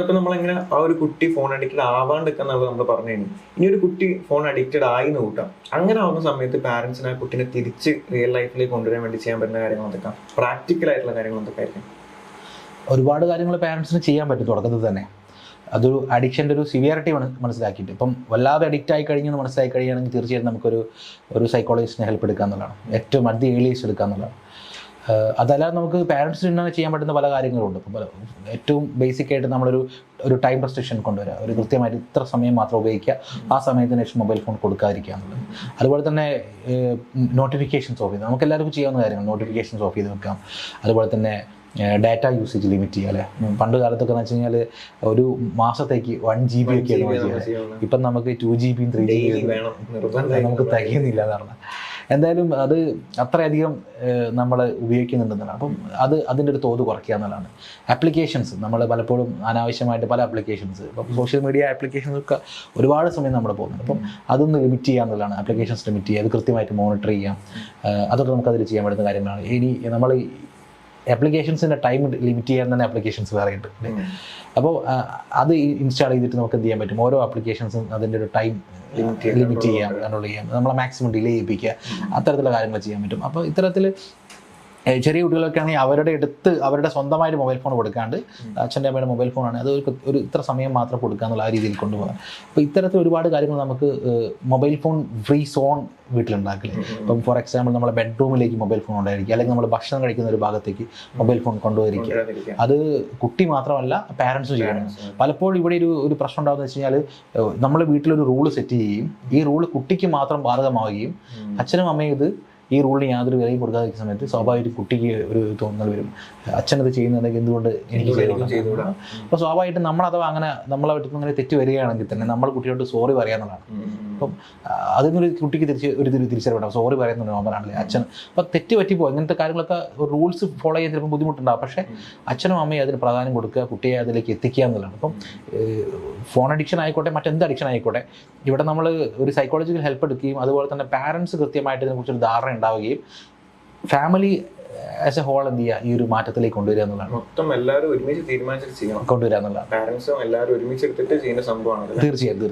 ഇപ്പൊ നമ്മളെങ്ങനെ ആ ഒരു കുട്ടി ഫോൺ അഡിക്റ്റഡ് ആവാണ്ടിരിക്കുന്നത് നമ്മൾ പറഞ്ഞു കഴിഞ്ഞു ഇനി ഒരു കുട്ടി ഫോൺ അഡിക്റ്റഡ് ആയി എന്ന് കൂട്ടാം. അങ്ങനെ ആവുന്ന സമയത്ത് പാരന്റ്സിന് ആ കുട്ടിനെ തിരിച്ച് റിയൽ ലൈഫിലേക്ക് കൊണ്ടുവരാൻ വേണ്ടി ചെയ്യാൻ പറ്റുന്ന കാര്യങ്ങൾ എന്തൊക്കെ പ്രാക്ടിക്കൽ ആയിട്ടുള്ള കാര്യങ്ങൾ എന്തൊക്കെ ആയിരിക്കും? ഒരുപാട് കാര്യങ്ങൾ പാരന്റ്സിന് ചെയ്യാൻ പറ്റും തുടക്കത്തിൽ തന്നെ. അതൊരു അഡിക്ഷന്റെ ഒരു സിവിയറിറ്റി മനസ്സിലാക്കിയിട്ട്. ഇപ്പം വല്ലാതെ അഡിക്റ്റ് ആയി കഴിഞ്ഞെന്ന് മനസ്സിലാക്കി കഴിയുകയാണെങ്കിൽ തീർച്ചയായിട്ടും നമുക്കൊരു ഒരു സൈക്കോളജിസ്റ്റിനെ ഹെൽപ്പ് എടുക്കുക എന്നുള്ളതാണ് ഏറ്റവും അതി ഏളിയേഴ്സ് ആഹ് അതല്ലാതെ നമുക്ക് പാരൻസിന് തന്നെ ചെയ്യാൻ പറ്റുന്ന പല കാര്യങ്ങളുണ്ട്. ഇപ്പം ഏറ്റവും ബേസിക് ആയിട്ട് നമ്മളൊരു ഒരു ടൈം റെസ്ട്രിക്ഷൻ കൊണ്ടുവരിക ഒരു കൃത്യമായിട്ട് ഇത്ര സമയം മാത്രം ഉപയോഗിക്കുക. ആ സമയത്തിന് ശേഷം മൊബൈൽ ഫോൺ കൊടുക്കാതിരിക്കുക എന്നുള്ളത്. അതുപോലെ തന്നെ നോട്ടിഫിക്കേഷൻസ് ഓഫ് ചെയ്ത് നമുക്ക് എല്ലാവർക്കും ചെയ്യാവുന്ന കാര്യങ്ങൾ. നോട്ടിഫിക്കേഷൻസ് ഓഫ് ചെയ്ത് വെക്കാം. അതുപോലെ തന്നെ ഡാറ്റ യൂസേജ് ലിമിറ്റ് ചെയ്യുക അല്ലേ? പണ്ട് കാലത്തൊക്കെ എന്ന് വെച്ച് കഴിഞ്ഞാൽ ഒരു മാസത്തേക്ക് വൺ ജി ബി ഒക്കെ ഇപ്പം നമുക്ക് ടു ജി ബിയും ത്രീ ജി ബിയും നിർബന്ധമായി നമുക്ക് തികയുന്നില്ല എന്നാണ്. എന്തായാലും അത് അത്രയധികം നമ്മൾ ഉപയോഗിക്കുന്നുണ്ടെന്നാണ്. അപ്പം അത് അതിന്റെ ഒരു തോത് കുറയ്ക്കുക എന്നുള്ളതാണ്. ആപ്ലിക്കേഷൻസ് നമ്മൾ പലപ്പോഴും അനാവശ്യമായിട്ട് പല ആപ്ലിക്കേഷൻസ് ഇപ്പം സോഷ്യൽ മീഡിയ ആപ്ലിക്കേഷൻസൊക്കെ ഒരുപാട് സമയം നമ്മൾ പോകുന്നുണ്ട്. അപ്പം അതൊന്ന് ലിമിറ്റ് ചെയ്യുക എന്നുള്ളതാണ്. ആപ്ലിക്കേഷൻസ് ലിമിറ്റ് ചെയ്യുക അത് കൃത്യമായിട്ട് മോണിറ്റർ ചെയ്യാം അതൊക്കെ നമുക്കതിൽ ചെയ്യാൻ പറ്റുന്ന കാര്യങ്ങളാണ്. ഇനി നമ്മൾ ആപ്ലിക്കേഷൻസിന്റെ ടൈം ലിമിറ്റ് ചെയ്യാൻ തന്നെ ആപ്ലിക്കേഷൻസ് വേറെ ഉണ്ട്. അപ്പോൾ അത് ഇൻസ്റ്റാൾ ചെയ്തിട്ട് നമുക്ക് എന്ത് ചെയ്യാൻ പറ്റും? ഓരോ ആപ്ലിക്കേഷൻസും അതിന്റെ ഒരു ടൈം ലിമിറ്റ് ചെയ്യാം കൺട്രോൾ ചെയ്യാം. നമ്മളെ മാക്സിമം ഡിലേ ചെയ്യിപ്പിക്കുക അത്തരത്തിലുള്ള കാര്യങ്ങൾ ചെയ്യാൻ പറ്റും. അപ്പോൾ ഇത്തരത്തിൽ ചെറിയ കുട്ടികളൊക്കെ ആണെങ്കിൽ അവരുടെ അടുത്ത് അവരുടെ സ്വന്തമായിട്ട് മൊബൈൽ ഫോൺ കൊടുക്കാണ്ട് അച്ഛന്റെ അമ്മയുടെ മൊബൈൽ ഫോണാണ് അത് ഒരു ഇത്ര സമയം മാത്രം കൊടുക്കുക എന്നുള്ള ആ രീതിയിൽ കൊണ്ടുപോകാം അപ്പോൾ ഇത്തരത്തിൽ ഒരുപാട് കാര്യങ്ങൾ നമുക്ക് മൊബൈൽ ഫോൺ ഫ്രീ സോൺ വീട്ടിലുണ്ടാക്കില്ലേ ഇപ്പം ഫോർ എക്സാമ്പിൾ നമ്മുടെ ബെഡ്റൂമിലേക്ക് മൊബൈൽ ഫോൺ ഉണ്ടായിരിക്കുക അല്ലെങ്കിൽ നമ്മൾ ഭക്ഷണം കഴിക്കുന്ന ഒരു ഭാഗത്തേക്ക് മൊബൈൽ ഫോൺ കൊണ്ടുപോയിരിക്കുക. അത് കുട്ടി മാത്രമല്ല പാരൻസും ചെയ്യണം. പലപ്പോഴും ഇവിടെ ഒരു ഒരു പ്രശ്നം ഉണ്ടാകുന്ന വെച്ച് കഴിഞ്ഞാൽ നമ്മൾ വീട്ടിലൊരു റൂൾ സെറ്റ് ചെയ്യുകയും ഈ റൂൾ കുട്ടിക്ക് മാത്രം ബാധകമാവുകയും അച്ഛനും അമ്മയും ഇത് ഈ റൂളിന് യാതൊരു വിലയും കൊടുക്കാതെ സമയത്ത് സ്വാഭാവികമായിട്ട് കുട്ടിക്ക് ഒരു തോന്നൽ വരും. അച്ഛനത് ചെയ്യുന്നുണ്ടെങ്കിൽ എന്തുകൊണ്ട് എനിക്ക് അപ്പൊ ചെയ്തുകൂടാ? അപ്പോൾ സ്വാഭാവികമായിട്ടും നമ്മൾ അഥവാ അങ്ങനെ നമ്മളെ വീട്ടിൽ നിന്ന് അങ്ങനെ തെറ്റ് വരികയാണെങ്കിൽ തന്നെ നമ്മൾ കുട്ടിയോട് സോറി പറയാന്നുള്ളതാണ്. അപ്പം അതിൽ നിന്നൊരു കുട്ടിക്ക് തിരിച്ച് ഒരു തിരിച്ചറിവിടാം തിരിച്ചറിവുണ്ടാവും. സോറി പറയുന്ന നോമ്പറാണല്ലേ അച്ഛൻ. അപ്പം തെറ്റ് പറ്റിപ്പോ ഇങ്ങനത്തെ കാര്യങ്ങളൊക്കെ റൂൾസ് ഫോളോ ചെയ്യാൻ ചിലപ്പോൾ ബുദ്ധിമുട്ടുണ്ടാവും. പക്ഷേ അച്ഛനും അമ്മയും അതിന് പ്രാധാന്യം കൊടുക്കുക കുട്ടിയെ അതിലേക്ക് എത്തിക്കുക എന്നുള്ളതാണ്. അപ്പം ഫോൺ അഡിക്ഷൻ ആയിക്കോട്ടെ മറ്റെന്ത് അഡിക്ഷൻ ആയിക്കോട്ടെ ഇവിടെ നമ്മൾ ഒരു സൈക്കോളജിക്കൽ ഹെൽപ്പ് എടുക്കുകയും അതുപോലെ തന്നെ പാരൻസ് കൃത്യമായിട്ട് ഇതിനെക്കുറിച്ചൊരു ധാരണ ഉണ്ടാവുകയും ഫാമിലി ആസ് എ ഹോൾ എന്ത് ചെയ്യുക? ഈ ഒരു മാറ്റത്തിലേക്ക് കൊണ്ടുവരിക എന്നുള്ളതാണ്. മൊത്തം എല്ലാവരും ഒരുമിച്ച് തീരുമാനിച്ചിട്ട് ചെയ്യണം. കൊണ്ടുവരിക എന്നുള്ളതാണ്. പാരന്റ്സും എല്ലാവരും ഒരുമിച്ച് എടുത്തിട്ട് ചെയ്യുന്ന സംഭവമാണ്. തീർച്ചയായും.